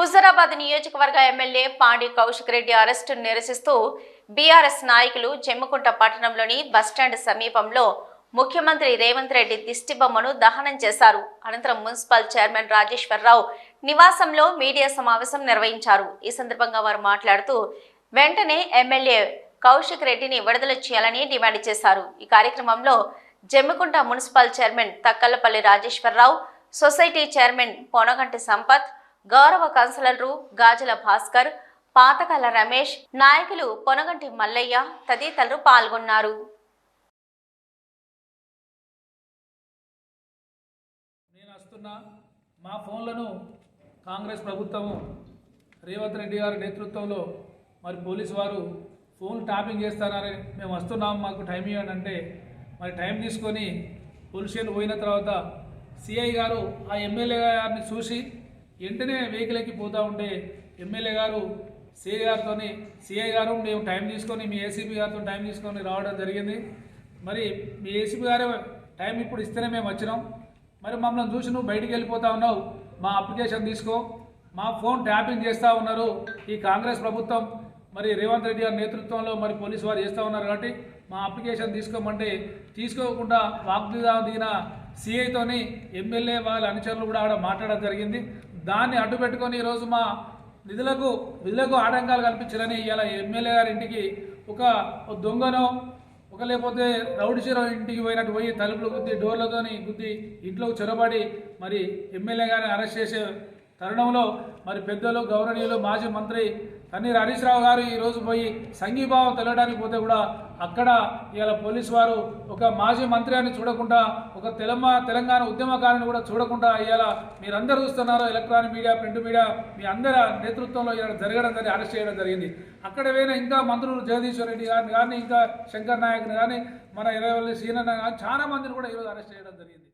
హుజరాబాద్ నియోజకవర్గ ఎమ్మెల్యే పాండి కౌశిక్ రెడ్డి అరెస్టును నిరసిస్తూ బీఆర్ఎస్ నాయకులు జమ్మికుంట పట్టణంలోని బస్టాండ్ సమీపంలో ముఖ్యమంత్రి రేవంత్ రెడ్డి దిష్టిబొమ్మను దహనం చేశారు. అనంతరం మున్సిపల్ చైర్మన్ రాజేశ్వరరావు నివాసంలో మీడియా సమావేశం నిర్వహించారు. ఈ సందర్భంగా వారు మాట్లాడుతూ వెంటనే ఎమ్మెల్యే కౌశిక్ రెడ్డిని విడుదల చేయాలని డిమాండ్ చేశారు. ఈ కార్యక్రమంలో Jammikunta municipal chairman Takkalapalli Rajeshwara Rao society chairman Ponaganti Sampath గౌరవ కౌన్సిలర్లు గాజుల భాస్కర్ పాతకాల రమేష్ నాయకులు పొనగంటి మల్లయ్య తదితరులు పాల్గొన్నారు. నేను వస్తున్నా మా ఫోన్లను కాంగ్రెస్ ప్రభుత్వము రేవంత్ రెడ్డి గారి నేతృత్వంలో మరి పోలీసు వారు ఫోన్ ట్యాపింగ్ చేస్తారని మేము వస్తున్నాం. మాకు టైం ఇవ్వండి అంటే మరి టైం తీసుకొని పోలీస్ స్టేషన్ పోయిన తర్వాత సిఐ గారు ఆ ఎమ్మెల్యే గారిని చూసి వెంటనే వెహికల్ ఎక్కి పోతూ ఉంటే ఎమ్మెల్యే గారు సిఐ గారితో సిఐ గారు మేము టైం తీసుకొని మీ ఏసీబీ గారితో టైం తీసుకొని రావడం జరిగింది. మరి మీ ఏసీబీ గారు టైం ఇప్పుడు ఇస్తేనే మేము వచ్చినాం. మరి మమ్మల్ని చూసి నువ్వు బయటికి వెళ్ళిపోతా ఉన్నావు. మా అప్లికేషన్ తీసుకో. మా ఫోన్ ట్యాపింగ్ చేస్తూ ఉన్నారు ఈ కాంగ్రెస్ ప్రభుత్వం. మరి రేవంత్ రెడ్డి గారి నేతృత్వంలో మరి పోలీసు వారు చేస్తూ ఉన్నారు కాబట్టి మా అప్లికేషన్ తీసుకోమంటే తీసుకోకుండా వాగ్దానం దిగిన సిఐతోని ఎమ్మెల్యే వాళ్ళ అనుచరులు కూడా ఆడ మాట్లాడడం జరిగింది. దాన్ని అడ్డు పెట్టుకొని ఈరోజు మా నిధులకు విధులకు ఆటంకాలు కల్పించాలని ఇలా ఎమ్మెల్యే గారి ఇంటికి ఒక దొంగను దొంగనో ఒక లేకపోతే రౌడీ చీర ఇంటికి పోయినట్టు పోయి తలుపులు గుద్ది డోర్లతోని గుద్ది ఇంట్లోకి చొరబడి మరి ఎమ్మెల్యే గారిని అరెస్ట్ చేసే తరుణంలో మరి పెద్దలు గౌరవనీయులు మాజీ మంత్రి తన్నీర్ హరీష్ రావు గారు ఈరోజు పోయి సంఘీభావం తెలవడానికి పోతే కూడా అక్కడ ఇవాళ పోలీస్ వారు ఒక మాజీ మంత్రి అని చూడకుండా ఒక తెలంగాణ తెలంగాణ ఉద్యమకారిని కూడా చూడకుండా ఇవాళ మీరందరూ చూస్తున్నారు ఎలక్ట్రానిక్ మీడియా ప్రింట్ మీడియా మీ అందరి నేతృత్వంలో ఇలా జరగడం జరిగి అరెస్ట్ చేయడం జరిగింది. అక్కడ పోయిన ఇంకా మంత్రులు జగదీశ్వర్ రెడ్డి గారిని కానీ ఇంకా శంకర్ నాయక్ని కానీ మన ఇరవై సీనియర్ కానీ చాలా మందిని కూడా ఈరోజు అరెస్ట్ చేయడం జరిగింది.